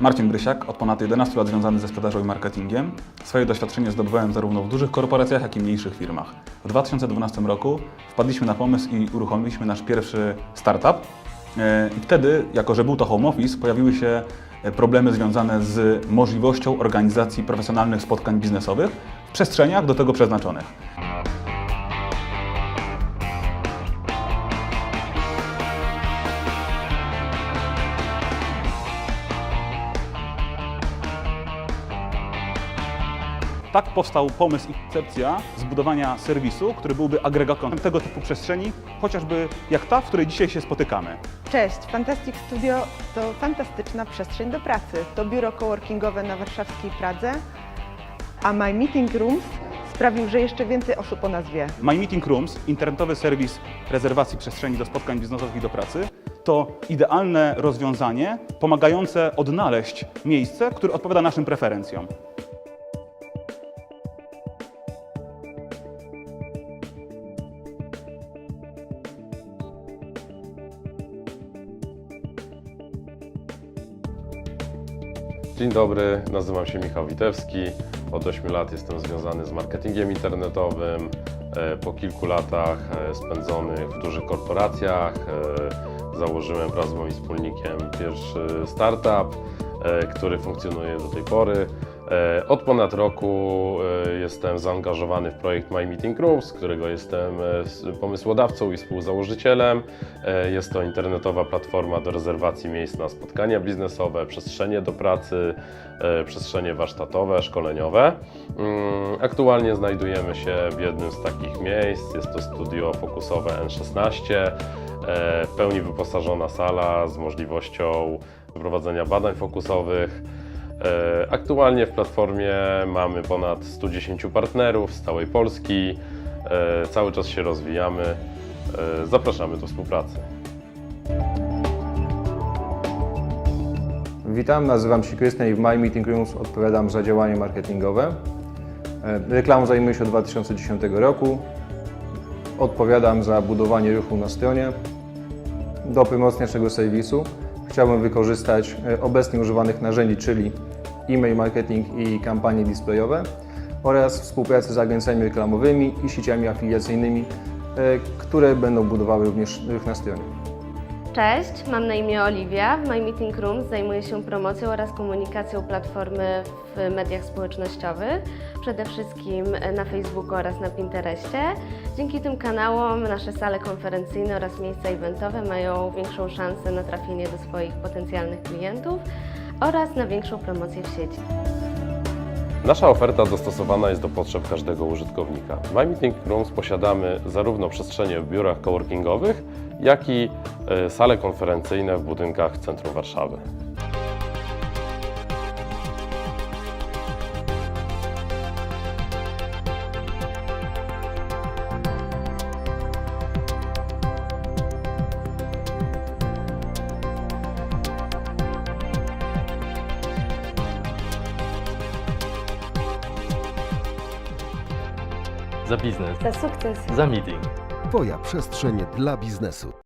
Marcin Grysiak, od ponad 11 lat związany ze sprzedażą i marketingiem. Swoje doświadczenie zdobywałem zarówno w dużych korporacjach, jak i mniejszych firmach. W 2012 roku wpadliśmy na pomysł i uruchomiliśmy nasz pierwszy startup. E, I wtedy, jako że był to home office, pojawiły się e, problemy związane z możliwością organizacji profesjonalnych spotkań biznesowych w przestrzeniach do tego przeznaczonych. Tak powstał pomysł i koncepcja zbudowania serwisu, który byłby agregatorem tego typu przestrzeni, chociażby jak ta, w której dzisiaj się spotykamy. Cześć, Fantastic Studio to fantastyczna przestrzeń do pracy. To biuro coworkingowe na warszawskiej Pradze, a My Meeting Rooms sprawił, że jeszcze więcej osób o nas wie. My Meeting Rooms, internetowy serwis rezerwacji przestrzeni do spotkań biznesowych i do pracy, to idealne rozwiązanie pomagające odnaleźć miejsce, które odpowiada naszym preferencjom. Dzień dobry, nazywam się Michał Witewski. Od 8 lat jestem związany z marketingiem internetowym. E, Po kilku latach e, spędzonych w dużych korporacjach e, założyłem wraz z moim wspólnikiem pierwszy startup, który funkcjonuje do tej pory. E, Od ponad roku e, jestem zaangażowany w projekt My Meeting Rooms, którego jestem e, pomysłodawcą i współzałożycielem. Jest to internetowa platforma do rezerwacji miejsc na spotkania biznesowe, przestrzenie do pracy, przestrzenie warsztatowe, szkoleniowe. Mm, Aktualnie znajdujemy się w jednym z takich miejsc. Jest to studio fokusowe N16, e, w pełni wyposażona sala z możliwością prowadzenia badań fokusowych. E, Aktualnie w platformie mamy ponad 110 partnerów z całej Polski. E, Cały czas się rozwijamy. E, Zapraszamy do współpracy. Witam, nazywam się Krystian i w My Meeting Rooms odpowiadam za działanie marketingowe. Reklamą zajmuję się od 2010 roku. Odpowiadam za budowanie ruchu na stronie. Do promocji naszego serwisu chciałbym wykorzystać e, obecnie używanych narzędzi, czyli e-mail marketing i kampanie displayowe oraz współpracę z agencjami reklamowymi i sieciami afiliacyjnymi, e, które będą budowały również ruch na stronie. Cześć, mam na imię Oliwia. W My Meeting Rooms zajmuję się promocją oraz komunikacją platformy w mediach społecznościowych, przede wszystkim na Facebooku oraz na Pinterestie. Dzięki tym kanałom nasze sale konferencyjne oraz miejsca eventowe mają większą szansę na trafienie do swoich potencjalnych klientów oraz na większą promocję w sieci. Nasza oferta dostosowana jest do potrzeb każdego użytkownika. W My Meeting Rooms posiadamy zarówno przestrzenie w biurach coworkingowych, jak i e, sale konferencyjne w budynkach centrum Warszawy. Za biznes. Za sukces! Za meeting. Twoja przestrzeń dla biznesu.